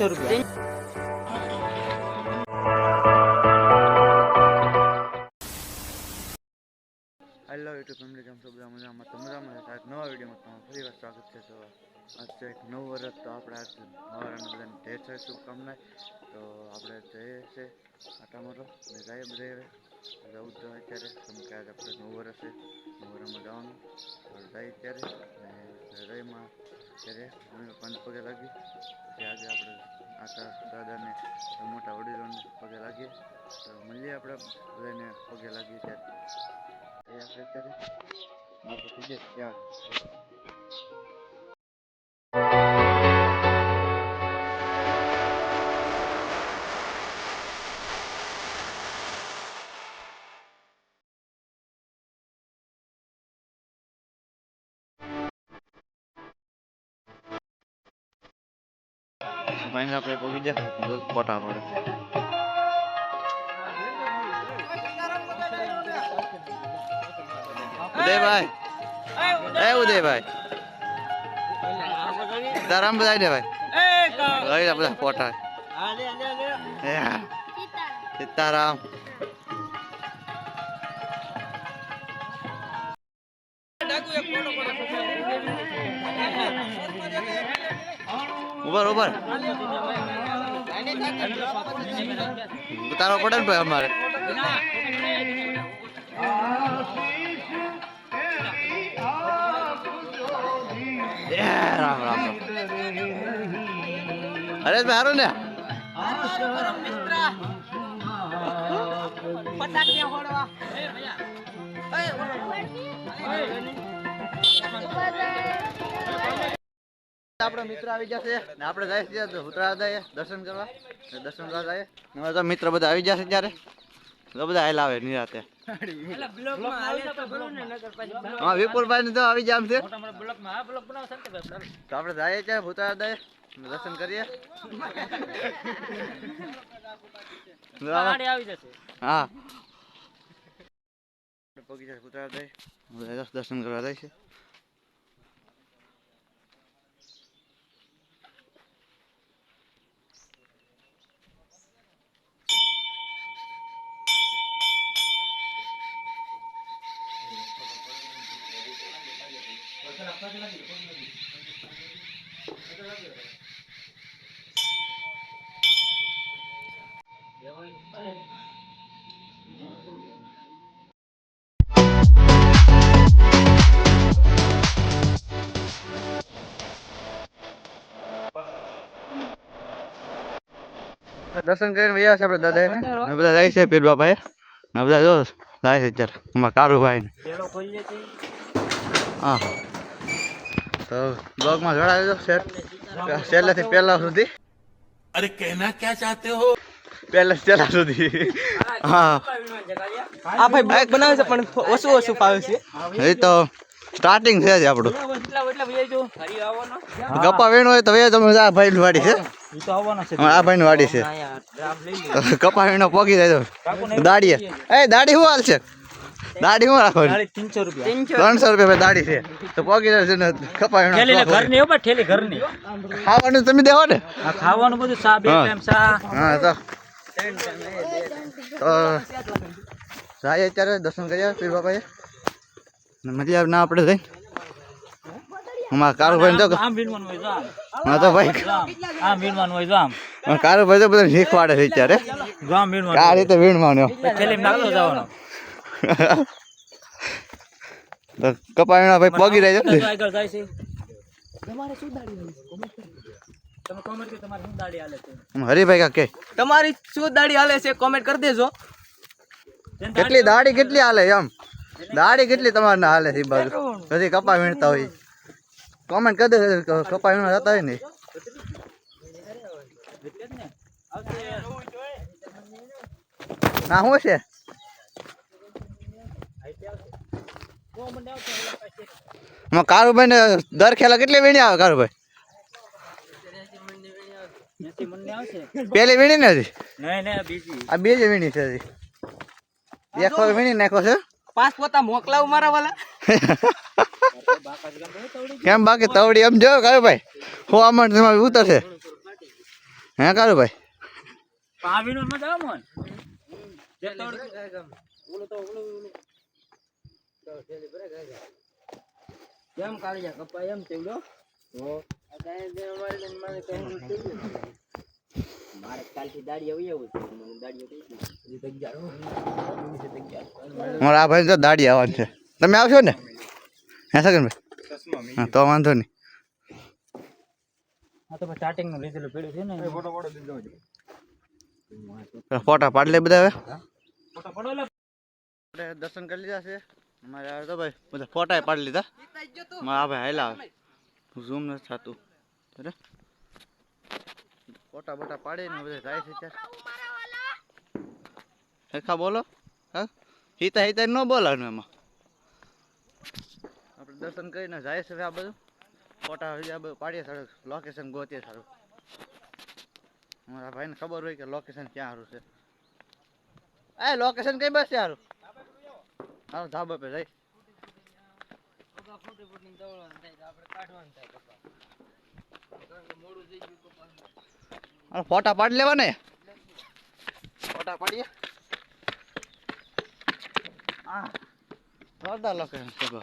ત્રણસો રૂપિયા. Hello YouTube family કેમ છો? બધા મજામાં? તો મજામાં છે. આજ નવા વિડીયોમાં તમારું ફરી વાર સ્વાગત છે. તો આજ એક નવું વર્ષ. તો આપણે આજ નવરાના બધાને ઢેર છે શુભકામના તો આપણે જઈએ છે આટા મારો ને જઈએ બધે જવું તો અત્યારે. કેમ કે આજે આપણે નવું વર્ષ છે. નવું વર્ષમાં જવાનું. જઈએ અત્યારે ને રહીમાં ત્યારે અમે પપ્પાને પગે લાગી. પછી આજે આપણે આટા દાદાને મોટા વડીલોને પગે લાગીએ તો મળીએ આપણે બધાને પગે લાગીએ ત્યારે. આપણે અત્યારે મોટું થઈ જાય ત્યાં. ફાઇનલ આપણે પહોંચી જાય ફોટા પડે ઉદયભાઈ એ ઉદયભાઈ તારામ બધા દે ભાઈ લઈ લે બધા ફોટા એ હા. સીતારામ ઉભર ઉભર ઉતારવો પડે ને ભાઈ અમારે? રામ રામ રામ. અરે સારું ને? આપણો મિત્ર આવી જશે ને આપણે જાય છે ઉતરા દર્શન કરવા. દર્શન કરવા જાય. ને તો મિત્ર બધા આવી જશે ત્યારે. તો બધા હાલ આવે નિરાતે. હા વિપુલભાઈ ને તો આવી જામ છે. તો આપણે જઈએ છે ભૂતરા દે દર્શન કરીએ. હા. પગી દર્શન કરવા જાય છે. દર્શન કરીને વયા છે આપણે દાદા ને બધા જાય છે પીર બાપા ને બધા જો જાય છે અત્યારે. અમારા કારુભાઈ ને હા. તો બ્લોગમાં જોડાવી દો શેર છેલ્લેથી પહેલા સુધી. અરે કહેના ક્યાં ચાહતે હો? પહેલા છેલ્લા સુધી. હા. આ ભાઈ બાઇક બનાવે છે પણ ઓછું ઓછું ફાવે છે. એ તો સ્ટાર્ટિંગ છે આપણું. કપા વેણ હોય તો વે તમે આ ભાઈ વાડી છે. આ ભાઈ વાડી છે. કપા વેણો પોગી જાય દાડીએ. એ દાડી શું હાલ છે? દાડી માં રાખો ત્રણસો રૂપિયા. ત્રણસો. રૂપિયા ભાઈ દાડી છે. તો પોગી જશે ને કપા વેણો ઠેલી ઘરની બા ઠેલી ઘરની. ખાવાનું તમે દેવો ને? ખાવાનું બધું સા બે હા. ટાઈમ સા હા તો. તો જાય અત્યારે દર્શન કર્યા પીર બાપાએ. મજા આવે ના આપણે જઈ અમારા કારુભાઈ તો આમ વીણવાનું હોય જો આમ. હા તો ભાઈ. આમ આમ વીણવાનું હોય જો આમ. કારુભાઈ તો બધા શીખવાડે છે અત્યારે. આ રીતે વીણવાનું પછી થેલીમાં નાખતો જવાનો. તો ભાઈ પગી જાય છે આગળ જાય છે. તમારે શું દાડી હાલે છે Comment કરો. તમે કોમેન્ટ કરો તમારે શું દાડી હાલે છે? હરિભાઈ કા કે? તમારી શું દાડી હાલે છે? કોમેન્ટ કરી દેજો. કેટલી દાઢી કેટલી હાલે એમ? દાઢી કેટલી તમારે ના હાલે છે એ બાજુ હજી કપા વીણતા હોય. કોમેન્ટ કરી દે કપા વીણવા જતા હોય ને. ના. શું છે? એમાં કારુભાઈ ને દર ખેલા કેટલી વીણી આવે કારુભાઈ? પેલી વીણી ને હજી? બીજી. આ બે જ વીણી છે હજી. એક વાર વીણી નાખો છે? પાસ પોતા મોકલાવ મારા વાલા. કેમ બાકી તવડી એમ જો કારુભાઈ? હો આમાં તમારે ઉતરશે હે ભાઈ મોન. જે તોડ કેમ કાળિયા કપા એમ તેવડો મારે કાલથી દાડી આવી આવું છે મને મારા ભાઈ તો દાડી આવવાનું છે. તમે આવશો ને? હે સગન ભાઈ હા તો વાંધો નહીં. હા તો સ્ટાર્ટિંગનું લીધેલું પીડ્યું છે ને ફોટા પાડી લે બધા હવે. ફોટો પડો દર્શન કરી લીધા છે. અમારે આ તો ભાઈ, બધા ફોટા પાડી લીધા. મારા ભાઈ હાલા આવે. ઝૂમ નથી થતું. બરાબર ફોટા બોટા પાડીને બધા જાય છે ત્યાં. હેખા બોલો. હા? હિતા હિતા ન બોલાવાનું એમાં. આપણે દર્શન કરીને જાય છે આ બધું. ફોટા આ બધું પાડીએ સારું. લોકેશન ગોતીએ સારું. મારા ભાઈને ખબર હોય કે લોકેશન ક્યાં સારું છે. એ લોકેશન કઈ બસ સારું? હાલો ધાબા પે જઈ હાલો ફોટા પાડી લેવા ને ફોટા પાડીએ. હા જોરદાર લોકો છે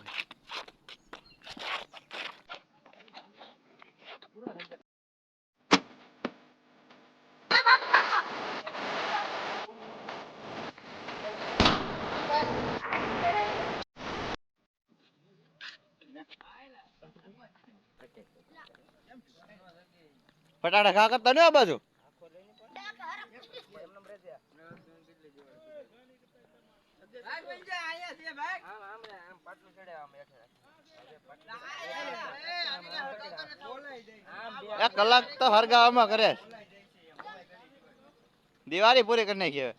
ફટાડા ખા કરતા ને આ બાજુ? એક કલાક તો હરગાવામાં કરે દિવાળી પૂરી કરી નાખી હવે.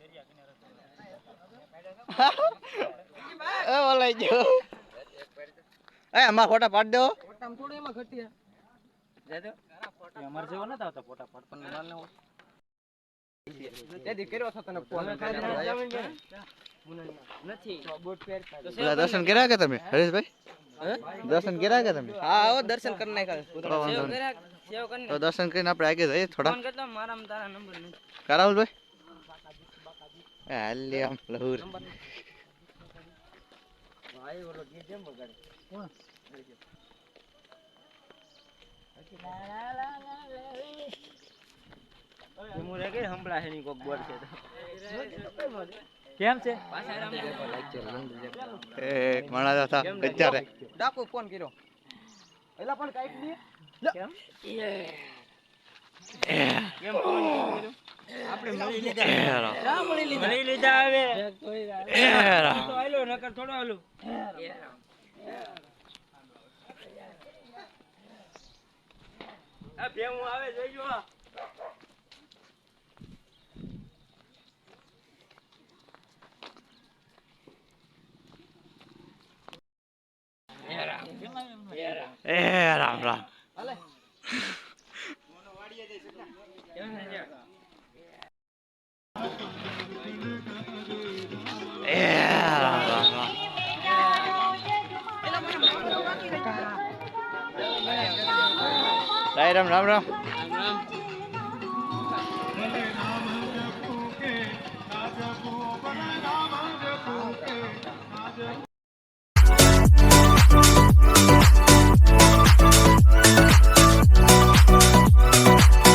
એ ઓલાઈ ગયો. એ અમારા ફોટા પાડી દેવો થોડું એમાં ઘટી અમારે જેવો નતા આવતા ફોટા પાડ તેથી કર્યો હતો તને ફોન. નથી. બૂટ પહેરતા પેલા દર્શન કર્યા કે તમે હરેશભાઈ? દર્શન કર્યા કે તમે? હા આવો દર્શન કરી નાખ્યા તો દર્શન કરીને આપણે આગળ જઈએ થોડા. નથી. કરાવલભાઈ હાલી આમ લહુર. ભાઈ ઓલો ગીત જેમ વગાડે? હું રે કે હંભળા હે ની કોક બોલ છે કેમ છે? એ માણા હતા અત્યારે. ડાકુ ફોન કર્યો. એલા પણ કાઈકની કેમ કેમ? ફોન કર્યો આપણે મળી લીધા. ના મળી લીધા. મળી લીધા હવે. તો આયલો નકર થોડો આયલો. આ ભેમું આવે જોઈજો એ રામ રામ. રાય રામ રામ રામ